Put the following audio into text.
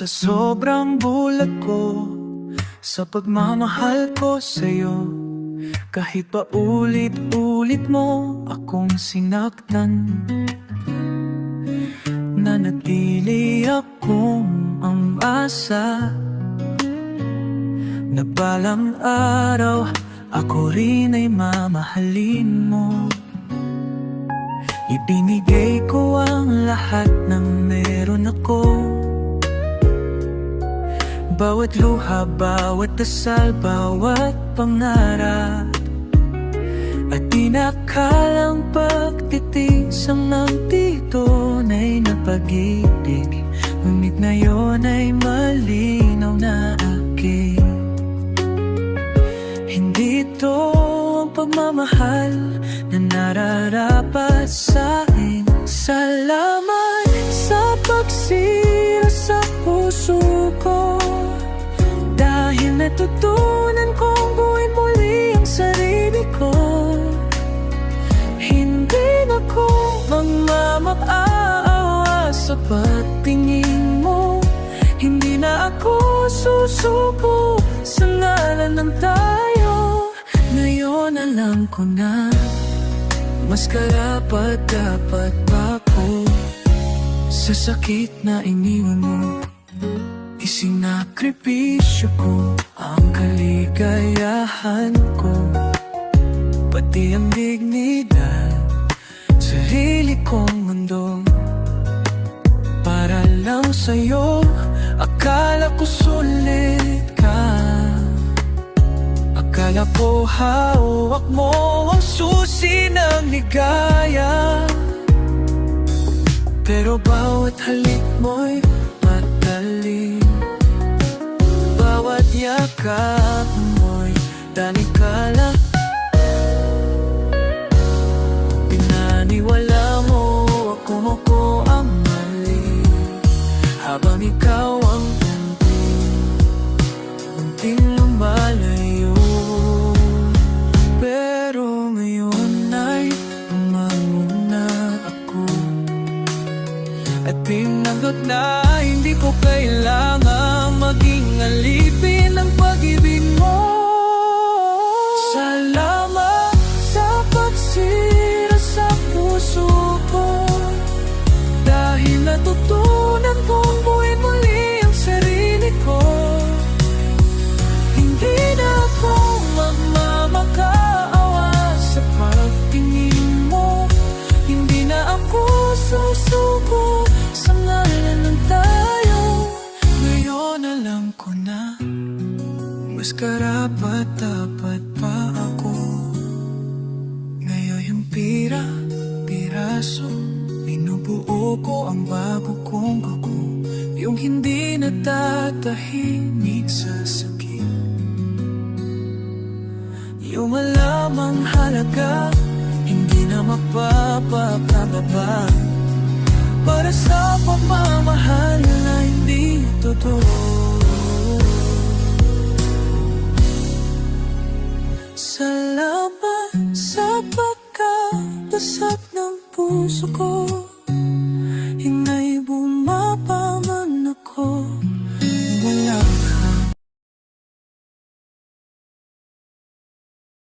Sa sobrang bulag ko Sa pagmamahal ko sa'yo Kahit pa ulit-ulit mo akong sinaktan Nanatili akong ang asa Na balang araw Ako rin ay mamahalin mo. Ibinigay ko ang lahat ng meron ako Bawat luha, bawat dasal, bawat pangarap. At tinakalang pagtitiis ang nagtitunay na pag-ibig Ngunit ngayon ay malinaw na akin Hindi ito ang pagmamahal na nararapat sa akin Salamat natutunan kong buuin muli ang sarili ko. Hindi na ko magmamakaawa sa pagtingin mo? Hindi na ako susuko sa ngalan ng tayo. Ngayon alam ko na Mas karapat dapat pa ako Sa sakit na iniwan mo Isinakripisyo ko ang kaligayahan ko. Pati ang dignidad Sarili kong mundo. Para lang sa'yo Akala ko sulit ka. Akala ko hawak mo ang susi ng ligaya. Pero bawat halik mo'y yakap mo'y danikala Pinaniwala mo ako mo ko ang mali. Habang ikaw At pinagot na hindi ko kailangang maging alipin ng pag-ibig mo Yung hindi natatahimik sa sakit. Yung malamang halaga Hindi na mapapapababa Para sa pagmamahal na hindi totoo. Salamat sa pagkabasag ng puso ko ojos.